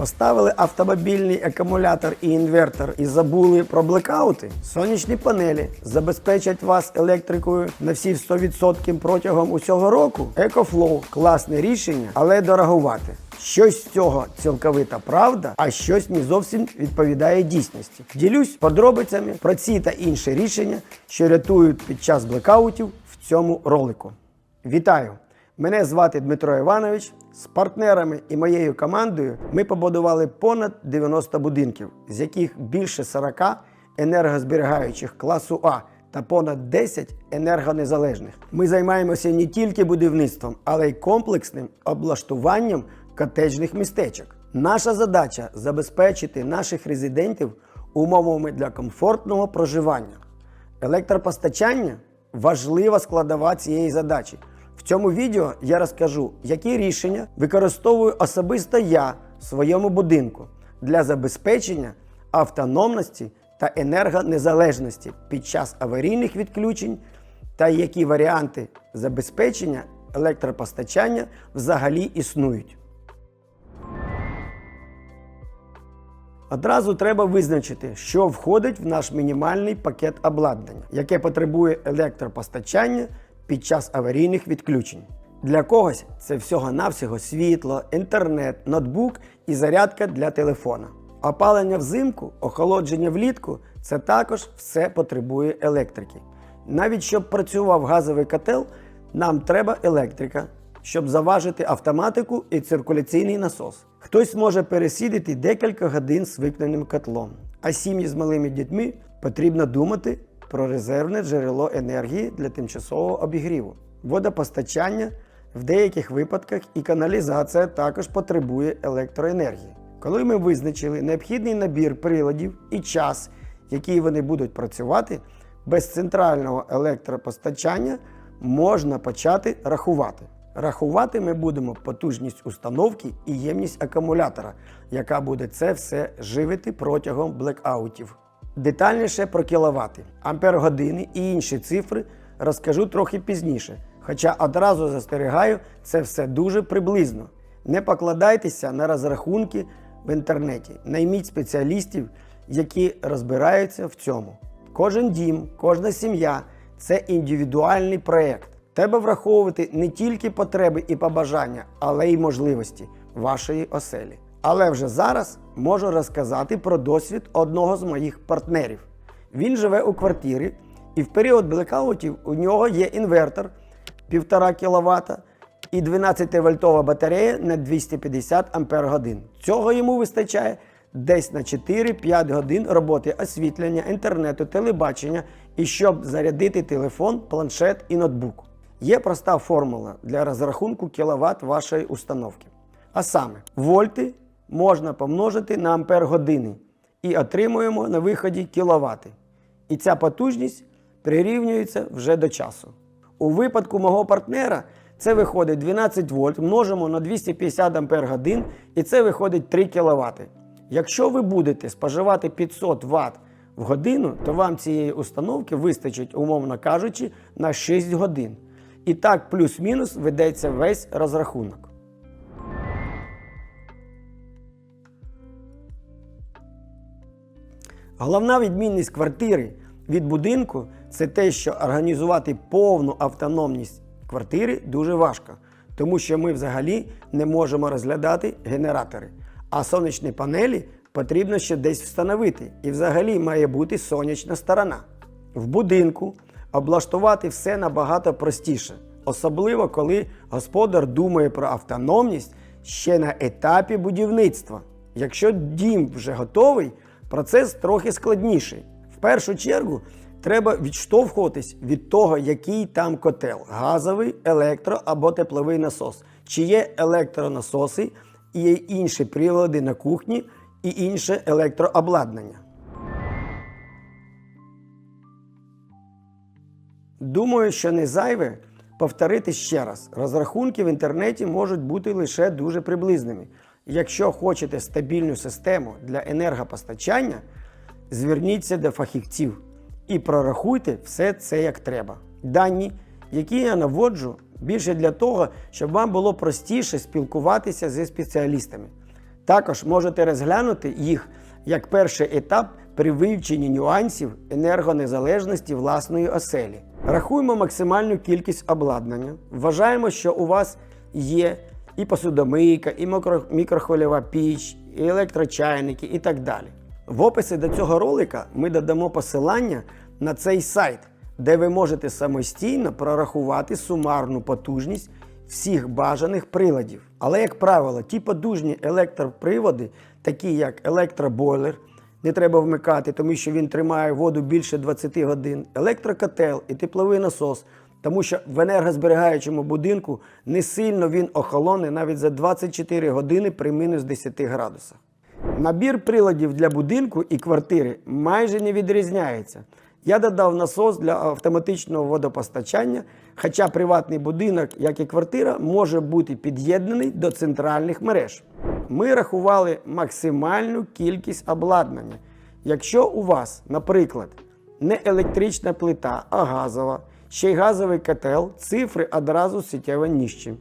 Поставили автомобільний акумулятор і інвертор і забули про блекаути. Сонячні панелі забезпечать вас електрикою на всі 100% протягом усього року. EcoFlow – класне рішення, але дороговате. Щось з цього цілковита правда, а щось не зовсім відповідає дійсності. Ділюсь подробицями про ці та інші рішення, що рятують під час блекаутів в цьому ролику. Вітаю! Мене звати Дмитро Іванович. З партнерами і моєю командою ми побудували понад 90 будинків, з яких більше 40 енергозберігаючих класу А та понад 10 енергонезалежних. Ми займаємося не тільки будівництвом, але й комплексним облаштуванням котеджних містечок. Наша задача забезпечити наших резидентів умовами для комфортного проживання. Електропостачання важлива складова цієї задачі. В цьому відео я розкажу, які рішення використовую особисто я в своєму будинку для забезпечення автономності та енергонезалежності під час аварійних відключень та які варіанти забезпечення електропостачання взагалі існують. Одразу треба визначити, що входить в наш мінімальний пакет обладнання, яке потребує електропостачання під час аварійних відключень. Для когось це всього-навсього світло, інтернет, ноутбук і зарядка для телефона. Опалення взимку, охолодження влітку це також все потребує електрики. Навіть щоб працював газовий котел, нам треба електрика, щоб заважити автоматику і циркуляційний насос. Хтось може пересидіти декілька годин з викнаним котлом, а сім'ї з малими дітьми потрібно думати про резервне джерело енергії для тимчасового обігріву. Водопостачання в деяких випадках і каналізація також потребує електроенергії. Коли ми визначили необхідний набір приладів і час, який вони будуть працювати, без центрального електропостачання можна почати рахувати. Рахувати ми будемо потужність установки і ємність акумулятора, яка буде це все живити протягом блекаутів. Детальніше про кіловати, ампер-години і інші цифри розкажу трохи пізніше. Хоча одразу застерігаю, це все дуже приблизно. Не покладайтеся на розрахунки в інтернеті. Найміть спеціалістів, які розбираються в цьому. Кожен дім, кожна сім'я це індивідуальний проєкт. Треба враховувати не тільки потреби і побажання, але й можливості вашої оселі. Але вже зараз можу розказати про досвід одного з моїх партнерів. Він живе у квартирі, і в період блекаутів у нього є інвертор 1,5 кВт і 12-вольтова батарея на 250 Ампер годин. Цього йому вистачає десь на 4-5 годин роботи освітлення, інтернету, телебачення і щоб зарядити телефон, планшет і ноутбук. Є проста формула для розрахунку кіловат вашої установки. А саме, вольти можна помножити на ампер години і отримуємо на виході кіловати. І ця потужність прирівнюється вже до часу. У випадку мого партнера це виходить 12 вольт, множимо на 250 ампер годин, і це виходить 3 кВт. Якщо ви будете споживати 500 Вт в годину, то вам цієї установки вистачить, умовно кажучи, на 6 годин. І так, плюс-мінус ведеться весь розрахунок. Головна відмінність квартири від будинку це те, що організувати повну автономність квартири дуже важко, тому що ми взагалі не можемо розглядати генератори. А сонячні панелі потрібно ще десь встановити. І взагалі має бути сонячна сторона. В будинку облаштувати все набагато простіше, особливо коли господар думає про автономність ще на етапі будівництва. Якщо дім вже готовий, процес трохи складніший. В першу чергу треба відштовхуватись від того, який там котел газовий, електро або тепловий насос, чи є електронасоси і є інші прилади на кухні і інше електрообладнання. Думаю, що не зайве повторити ще раз. Розрахунки в інтернеті можуть бути лише дуже приблизними. Якщо хочете стабільну систему для енергопостачання, зверніться до фахівців і прорахуйте все це як треба. Дані, які я наводжу, більше для того, щоб вам було простіше спілкуватися зі спеціалістами. Також можете розглянути їх як перший етап при вивченні нюансів енергонезалежності власної оселі. Рахуємо максимальну кількість обладнання. Вважаємо, що у вас є і посудомийка, і мікрохвильова піч, і електрочайники, і так далі. В описі до цього ролика ми додамо посилання на цей сайт, де ви можете самостійно прорахувати сумарну потужність всіх бажаних приладів. Але, як правило, ті потужні електроприводи, такі як електробойлер, не треба вмикати, тому що він тримає воду більше 20 годин, електрокотел і тепловий насос, тому що в енергозберігаючому будинку не сильно він охолоне навіть за 24 години при мінус 10 градусах. Набір приладів для будинку і квартири майже не відрізняється. Я додав насос для автоматичного водопостачання, хоча приватний будинок, як і квартира, може бути під'єднаний до центральних мереж. Ми рахували максимальну кількість обладнання. Якщо у вас, наприклад, не електрична плита, а газова, ще й газовий котел, цифри одразу суттєво нижчі.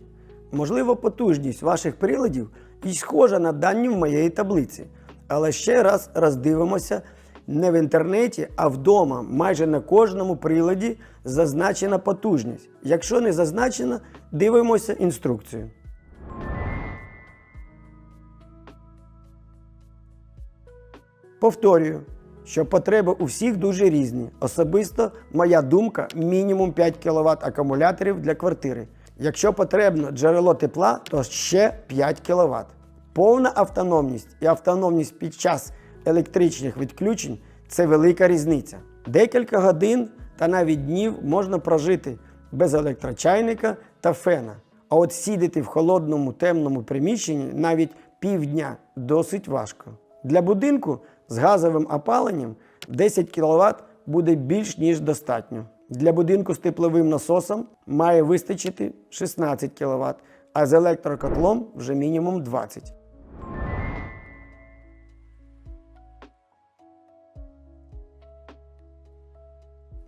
Можливо, потужність ваших приладів і схожа на дані в моєї таблиці. Але ще раз роздивимося не в інтернеті, а вдома. Майже на кожному приладі зазначена потужність. Якщо не зазначена, дивимося інструкцію. Повторюю, що потреби у всіх дуже різні. Особисто моя думка мінімум 5 кВт акумуляторів для квартири. Якщо потрібно джерело тепла, то ще 5 кВт. Повна автономність і автономність під час електричних відключень це велика різниця. Декілька годин та навіть днів можна прожити без електрочайника та фена. А от сидіти в холодному темному приміщенні навіть півдня досить важко. Для будинку з газовим опаленням 10 кВт буде більш ніж достатньо. Для будинку з тепловим насосом має вистачити 16 кВт, а з електрокотлом вже мінімум 20.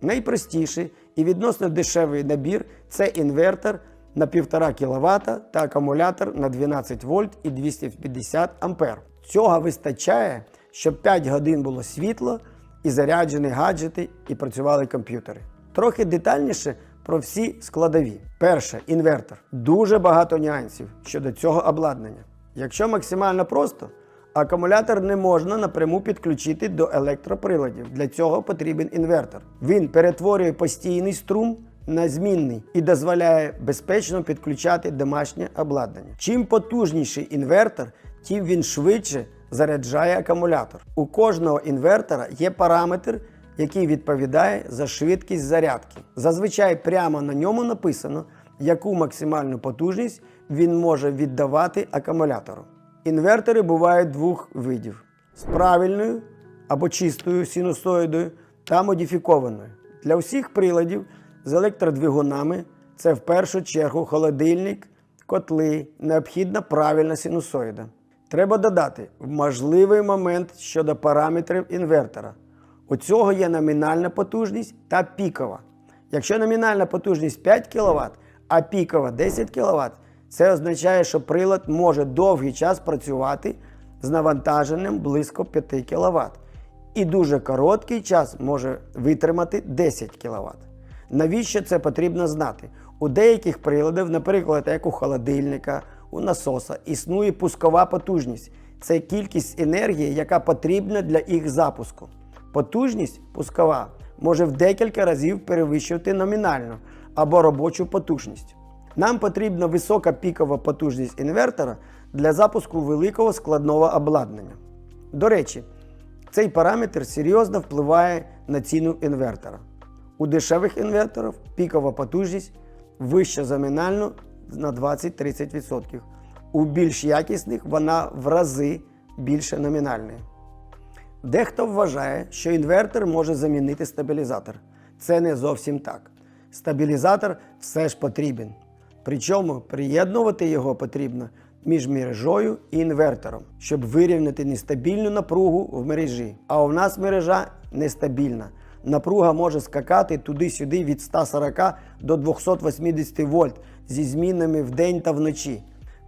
Найпростіший і відносно дешевий набір це інвертор на 1,5 кВт та акумулятор на 12 вольт і 250 ампер. Цього вистачає, щоб 5 годин було світло і заряджені гаджети, і працювали комп'ютери. Трохи детальніше про всі складові. Перше інвертор. Дуже багато нюансів щодо цього обладнання. Якщо максимально просто, акумулятор не можна напряму підключити до електроприладів. Для цього потрібен інвертор. Він перетворює постійний струм на змінний і дозволяє безпечно підключати домашнє обладнання. Чим потужніший інвертор, тим він швидше заряджає акумулятор. У кожного інвертора є параметр, який відповідає за швидкість зарядки. Зазвичай прямо на ньому написано, яку максимальну потужність він може віддавати акумулятору. Інвертори бувають двох видів: з правильною або чистою синусоїдою та модифікованою. Для всіх приладів з електродвигунами це в першу чергу холодильник, котли, необхідна правильна синусоїда. Треба додати можливий момент щодо параметрів інвертора. У цього є номінальна потужність та пікова. Якщо номінальна потужність 5 кВт, а пікова 10 кВт, це означає, що прилад може довгий час працювати з навантаженням близько 5 кВт. І дуже короткий час може витримати 10 кВт. Навіщо це потрібно знати? У деяких приладів, наприклад, як у холодильника, у насоса, існує пускова потужність. Це кількість енергії, яка потрібна для їх запуску. Потужність пускова може в декілька разів перевищувати номінальну або робочу потужність. Нам потрібна висока пікова потужність інвертора для запуску великого складного обладнання. До речі, цей параметр серйозно впливає на ціну інвертора. У дешевих інверторів пікова потужність вища за номінальну на 20-30%. У більш якісних вона в рази більше номінальної. Дехто вважає, що інвертор може замінити стабілізатор. Це не зовсім так. Стабілізатор все ж потрібен. Причому приєднувати його потрібно між мережою і інвертором, щоб вирівняти нестабільну напругу в мережі. А у нас мережа нестабільна. Напруга може скакати туди-сюди від 140 до 280 вольт зі змінами вдень та вночі.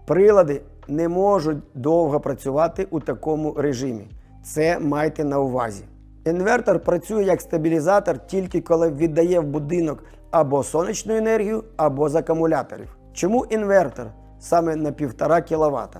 Прилади не можуть довго працювати у такому режимі. Це майте на увазі. Інвертор працює як стабілізатор тільки коли віддає в будинок або сонячну енергію, або з акумуляторів. Чому інвертор саме на 1,5 кВт?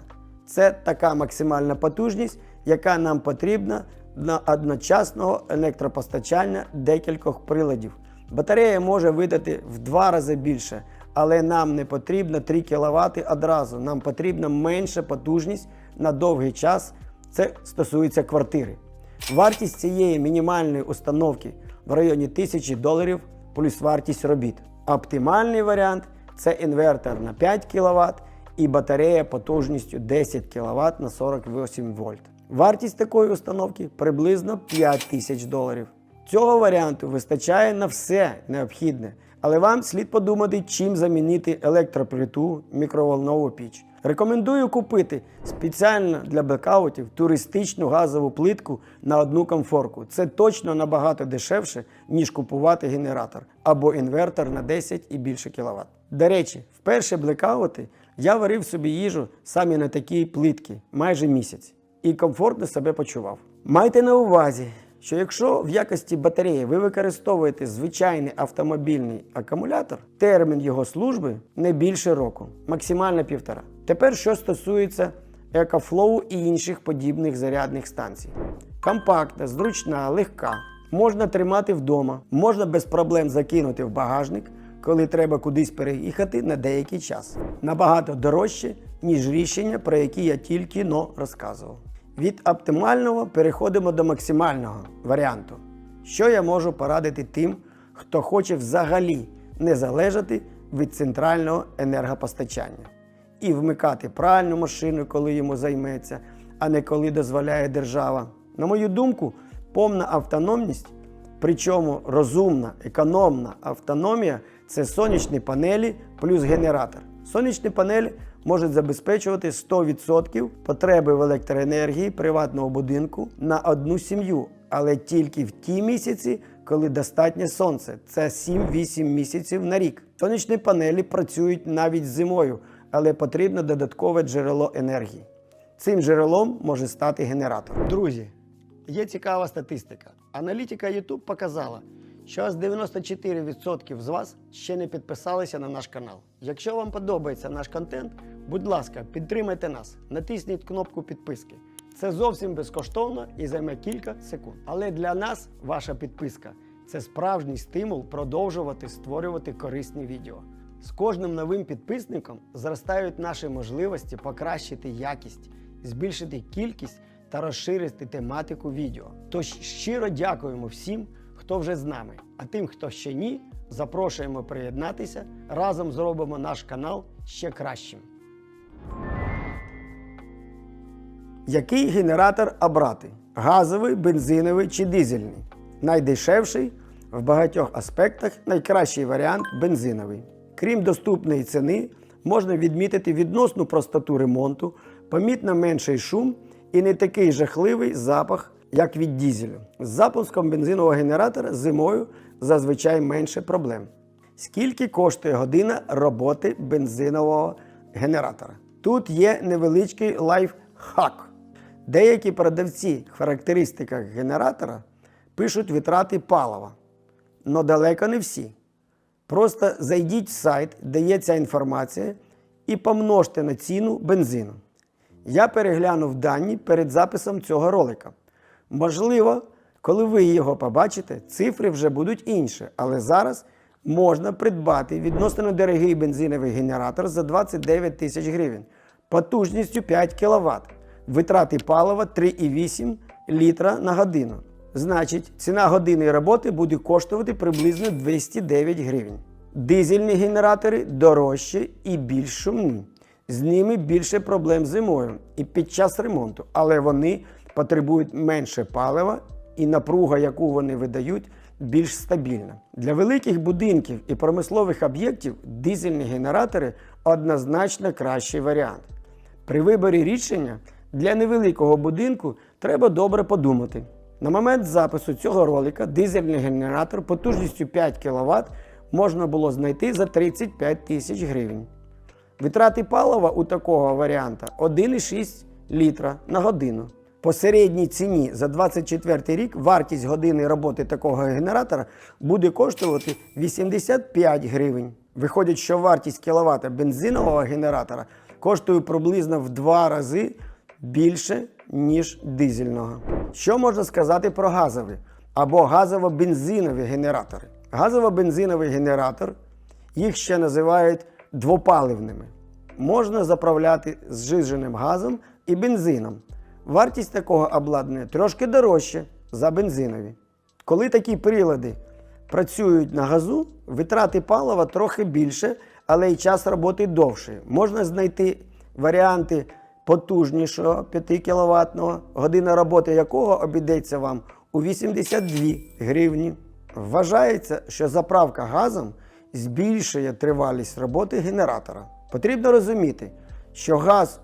Це така максимальна потужність, яка нам потрібна для одночасного електропостачання декількох приладів. Батарея може видати в два рази більше, але нам не потрібно 3 кВт одразу. Нам потрібна менша потужність на довгий час. Це стосується квартири. Вартість цієї мінімальної установки в районі 1000 доларів плюс вартість робіт. Оптимальний варіант це інвертор на 5 кВт і батарея потужністю 10 кВт на 48 вольт. Вартість такої установки приблизно 5000 доларів. Цього варіанту вистачає на все необхідне, але вам слід подумати, чим замінити електроплиту, мікроволнову піч. Рекомендую купити спеціально для блекаутів туристичну газову плитку на одну комфорку. Це точно набагато дешевше, ніж купувати генератор або інвертор на 10 і більше кВт. До речі, в перші блекаути я варив собі їжу саме на такій плитці майже місяць і комфортно себе почував. Майте на увазі, що якщо в якості батареї ви використовуєте звичайний автомобільний акумулятор, термін його служби не більше року, максимально півтора. Тепер що стосується EcoFlow і інших подібних зарядних станцій. Компактна, зручна, легка, можна тримати вдома, можна без проблем закинути в багажник, коли треба кудись переїхати на деякий час. Набагато дорожче, ніж рішення, про які я тільки но розказував. Від оптимального переходимо до максимального варіанту. Що я можу порадити тим, хто хоче взагалі не залежати від центрального енергопостачання і вмикати пральну машину, коли йому займеться, а не коли дозволяє держава. На мою думку, повна автономність, причому розумна, економна автономія це сонячні панелі плюс генератор. Сонячні панелі можуть забезпечувати 100% потреби в електроенергії приватного будинку на одну сім'ю, але тільки в ті місяці, коли достатнє сонце. Це 7-8 місяців на рік. Сонячні панелі працюють навіть зимою, але потрібно додаткове джерело енергії. Цим джерелом може стати генератор. Друзі, є цікава статистика. Аналітика YouTube показала, що аж 94% з вас ще не підписалися на наш канал. Якщо вам подобається наш контент, будь ласка, підтримайте нас, натисніть кнопку підписки. Це зовсім безкоштовно і займе кілька секунд. Але для нас ваша підписка це справжній стимул продовжувати створювати корисні відео. З кожним новим підписником зростають наші можливості покращити якість, збільшити кількість та розширити тематику відео. Тож щиро дякуємо всім, хто вже з нами. А тим, хто ще ні, запрошуємо приєднатися. Разом зробимо наш канал ще кращим. Який генератор обрати? Газовий, бензиновий чи дизельний? Найдешевший в багатьох аспектах найкращий варіант бензиновий. Крім доступної ціни, можна відмітити відносну простоту ремонту, помітно менший шум і не такий жахливий запах, як від дізелю. З запуском бензинового генератора зимою зазвичай менше проблем. Скільки коштує година роботи бензинового генератора? Тут є невеличкий лайфхак. Деякі продавці в характеристиках генератора пишуть витрати палива, але далеко не всі. Просто зайдіть в сайт, де є ця інформація, і помножте на ціну бензину. Я переглянув дані перед записом цього ролика. Можливо, коли ви його побачите, цифри вже будуть інші, але зараз можна придбати відносно дорогий бензиновий генератор за 29 тисяч гривень, потужністю 5 кВт, витрати палива 3,8 літра на годину. Значить, ціна години роботи буде коштувати приблизно 209 гривень. Дизельні генератори дорожчі і більш шумні. З ними більше проблем зимою і під час ремонту, але вони потребують менше палива і напруга, яку вони видають, більш стабільна. Для великих будинків і промислових об'єктів дизельні генератори однозначно кращий варіант. При виборі рішення для невеликого будинку треба добре подумати. На момент запису цього ролика дизельний генератор потужністю 5 кВт можна було знайти за 35 тисяч гривень. Витрати палива у такого варіанта 1,6 літра на годину. По середній ціні за 24 рік вартість години роботи такого генератора буде коштувати 85 гривень. Виходить, що вартість кіловата бензинового генератора коштує приблизно в два рази більше, ніж дизельного. Що можна сказати про газові або газово-бензинові генератори? Газово-бензиновий генератор, їх ще називають двопаливними. Можна заправляти зжиженим газом і бензином. Вартість такого обладнання трошки дорожча за бензинові. Коли такі прилади працюють на газу, витрати палива трохи більше, але й час роботи довший. Можна знайти варіанти потужнішого 5 кВт, година роботи якого обійдеться вам у 82 гривні. Вважається, що заправка газом збільшує тривалість роботи генератора. Потрібно розуміти, що газ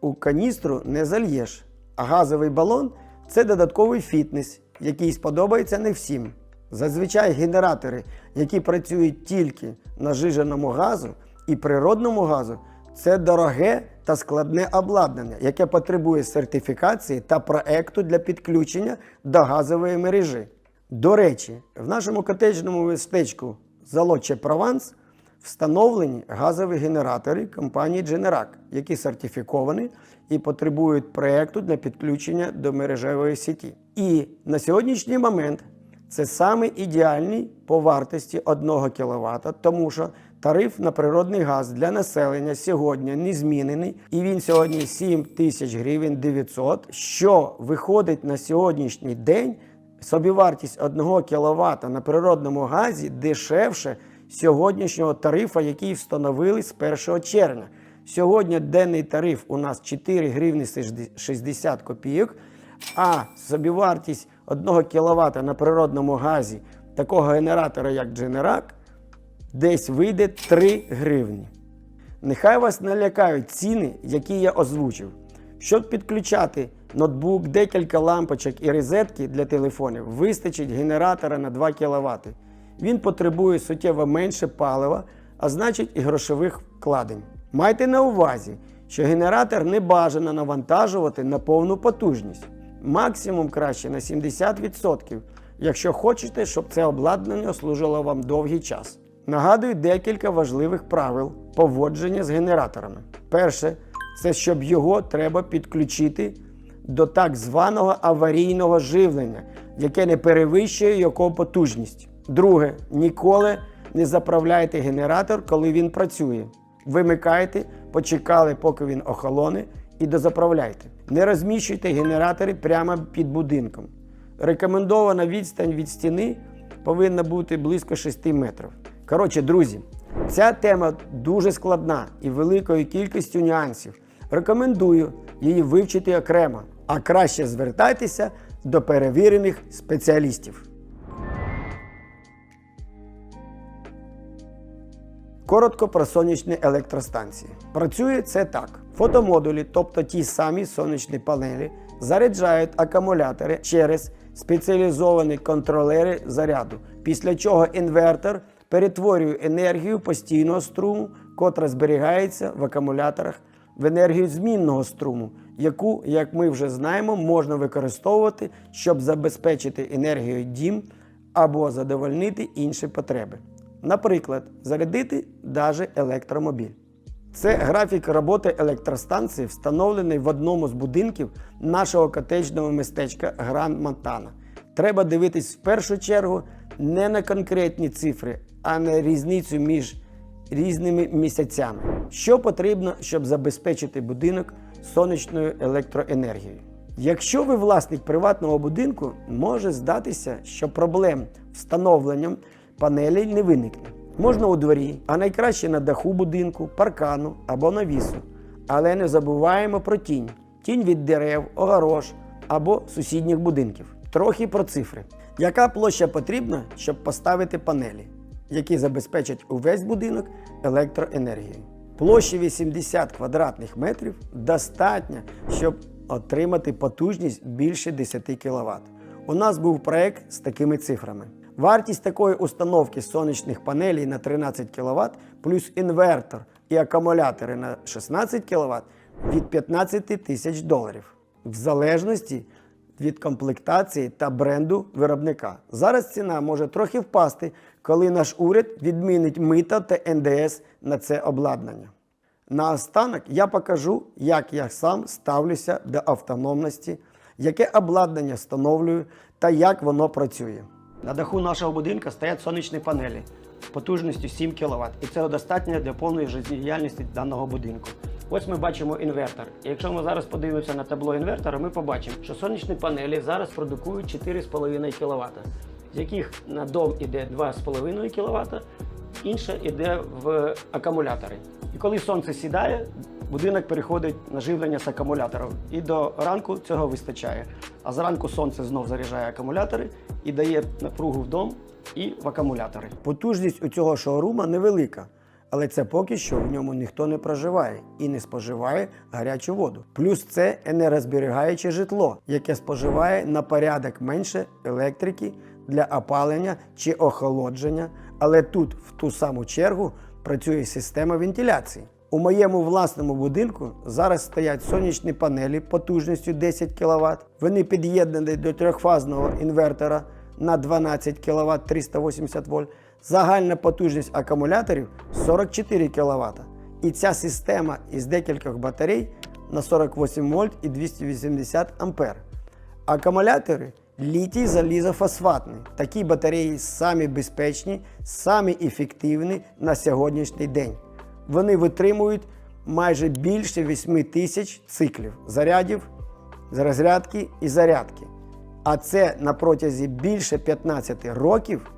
у каністру не зальєш, а газовий балон це додатковий фітнес, який сподобається не всім. Зазвичай генератори, які працюють тільки на жиженому газу і природному газу, це дороге та складне обладнання, яке потребує сертифікації та проекту для підключення до газової мережі. До речі, в нашому котеджному містечку Залоче Прованс встановлені газові генератори компанії Generac, які сертифіковані і потребують проекту для підключення до мережевої сіті. І на сьогоднішній момент це саме ідеальний по вартості 1 кВт, тому що тариф на природний газ для населення сьогодні не змінений, і він сьогодні 7 тисяч гривень 900, що виходить на сьогоднішній день собівартість 1 кВт на природному газі дешевше сьогоднішнього тарифа, який встановили з 1 червня. Сьогодні денний тариф у нас 4 гривні 60 копійок, а собівартість 1 кВт на природному газі такого генератора, як Generac, десь вийде 3 гривні. Нехай вас не лякають ціни, які я озвучив. Щоб підключати ноутбук, декілька лампочок і розетки для телефонів, вистачить генератора на 2 кВт. Він потребує суттєво менше палива, а значить і грошових вкладень. Майте на увазі, що генератор не бажано навантажувати на повну потужність. Максимум краще на 70%, якщо хочете, щоб це обладнання служило вам довгий час. Нагадую декілька важливих правил поводження з генераторами. Перше, це щоб його треба підключити до так званого аварійного живлення, яке не перевищує його потужність. Друге, ніколи не заправляйте генератор, коли він працює. Вимикайте, почекали, поки він охолоне, і дозаправляйте. Не розміщуйте генератори прямо під будинком. Рекомендована відстань від стіни повинна бути близько 6 метрів. Коротше, друзі, ця тема дуже складна і великою кількістю нюансів. Рекомендую її вивчити окремо, а краще звертайтеся до перевірених спеціалістів. Коротко про сонячні електростанції. Працює це так: фотомодулі, тобто ті самі сонячні панелі, заряджають акумулятори через спеціалізовані контролери заряду, після чого інвертор перетворює енергію постійного струму, котра зберігається в акумуляторах, в енергію змінного струму, яку, як ми вже знаємо, можна використовувати, щоб забезпечити енергію дім або задовольнити інші потреби. Наприклад, зарядити даже електромобіль. Це графік роботи електростанції, встановлений в одному з будинків нашого котеджного містечка Гранд Монтана. Треба дивитись в першу чергу не на конкретні цифри, а на різницю між різними місяцями. Що потрібно, щоб забезпечити будинок сонячною електроенергією? Якщо ви власник приватного будинку, може здатися, що проблем встановленням панелей не виникне. Можна у дворі, а найкраще на даху будинку, паркану або навісу. Але не забуваємо про тінь. Тінь від дерев, огорож або сусідніх будинків. Трохи про цифри. Яка площа потрібна, щоб поставити панелі, які забезпечать увесь будинок електроенергією? Площа 80 квадратних метрів достатньо, щоб отримати потужність більше 10 кВт. У нас був проект з такими цифрами. Вартість такої установки сонячних панелей на 13 кВт плюс інвертор і акумулятори на 16 кВт від 15 тисяч доларів, в залежності від комплектації та бренду виробника. Зараз ціна може трохи впасти, коли наш уряд відмінить мита та НДС на це обладнання. Наостанок я покажу, як я сам ставлюся до автономності, яке обладнання встановлюю та як воно працює. На даху нашого будинку стоять сонячні панелі потужністю 7 кВт, і цього достатньо для повної життєдіяльності даного будинку. Ось ми бачимо інвертор. І якщо ми зараз подивимося на табло інвертора, ми побачимо, що сонячні панелі зараз продукують 4,5 кВт, з яких на дом іде 2,5 кВт, інше йде в акумулятори. І коли сонце сідає, будинок переходить на живлення з акумуляторів. І до ранку цього вистачає. А зранку сонце знов заряджає акумулятори і дає напругу в дом і в акумулятори. Потужність у цього шоурума невелика. Але це поки що в ньому ніхто не проживає і не споживає гарячу воду. Плюс це енергозберігаюче житло, яке споживає на порядок менше електрики для опалення чи охолодження. Але тут, в ту саму чергу, працює система вентиляції. У моєму власному будинку зараз стоять сонячні панелі потужністю 10 кВт. Вони під'єднані до трьохфазного інвертора на 12 кВт 380 вольт. Загальна потужність акумуляторів 44 кВт. І ця система із декількох батарей на 48 вольт і 280 ампер. Акумулятори літій залізофосфатні. Такі батареї самі безпечні, самі ефективні на сьогоднішній день. Вони витримують майже більше 8 тисяч циклів зарядів, розрядки і зарядки. А це на протязі більше 15 років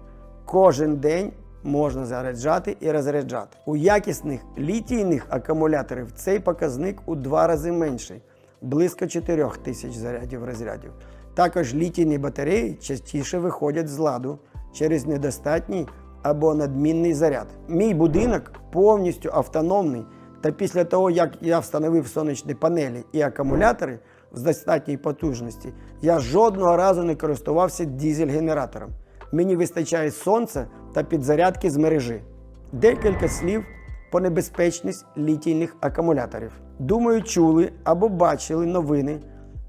кожен день можна заряджати і розряджати. У якісних літійних акумуляторів цей показник у два рази менший близько 4 тисяч зарядів розрядів. Також літійні батареї частіше виходять з ладу через недостатній або надмінний заряд. Мій будинок повністю автономний. Та після того, як я встановив сонячні панелі і акумулятори з достатньої потужності, я жодного разу не користувався дізель-генератором. Мені вистачає сонця та підзарядки з мережі. Декілька слів по небезпечність літійних акумуляторів. Думаю, чули або бачили новини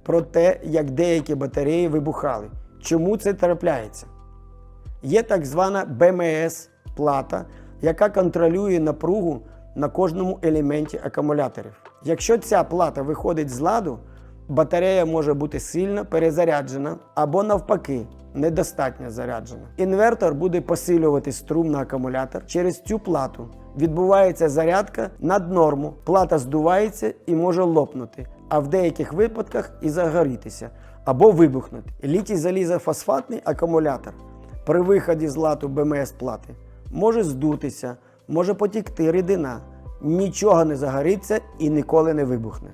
про те, як деякі батареї вибухали. Чому це трапляється? Є так звана БМС плата, яка контролює напругу на кожному елементі акумуляторів. Якщо ця плата виходить з ладу, батарея може бути сильно перезаряджена або навпаки недостатньо заряджена. Інвертор буде посилювати струм на акумулятор через цю плату. Відбувається зарядка над норму, плата здувається і може лопнути, а в деяких випадках і загорітися або вибухнути. Літій залізофосфатний акумулятор при виході з лату БМС плати може здутися, може потікти рідина, нічого не загориться і ніколи не вибухне.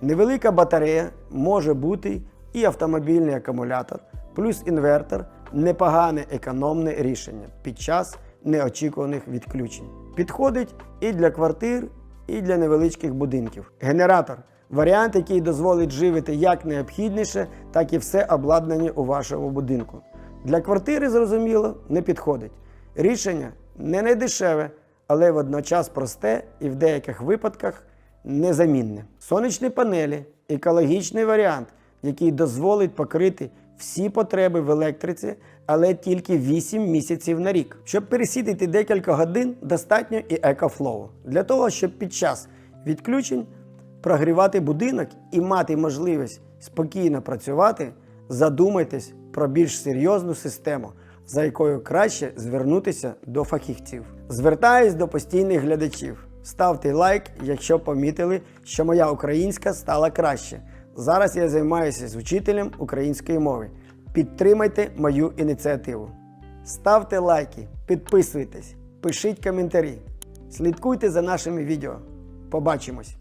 Невелика батарея може бути і автомобільний акумулятор, плюс інвертор непогане економне рішення під час неочікуваних відключень. Підходить і для квартир, і для невеличких будинків. Генератор варіант, який дозволить живити як необхідніше, так і все обладнання у вашому будинку. Для квартири, зрозуміло, не підходить. Рішення не найдешеве, але водночас просте і в деяких випадках незамінне. Сонячні панелі екологічний варіант, який дозволить покрити всі потреби в електриці, але тільки 8 місяців на рік. Щоб пересідати декілька годин, достатньо і екофлоу. Для того, щоб під час відключень прогрівати будинок і мати можливість спокійно працювати, задумайтесь про більш серйозну систему, за якою краще звернутися до фахівців. Звертаюсь до постійних глядачів. Ставте лайк, якщо помітили, що моя українська стала краще. Зараз я займаюся з учителем української мови. Підтримайте мою ініціативу. Ставте лайки, підписуйтесь, пишіть коментарі, слідкуйте за нашими відео. Побачимось!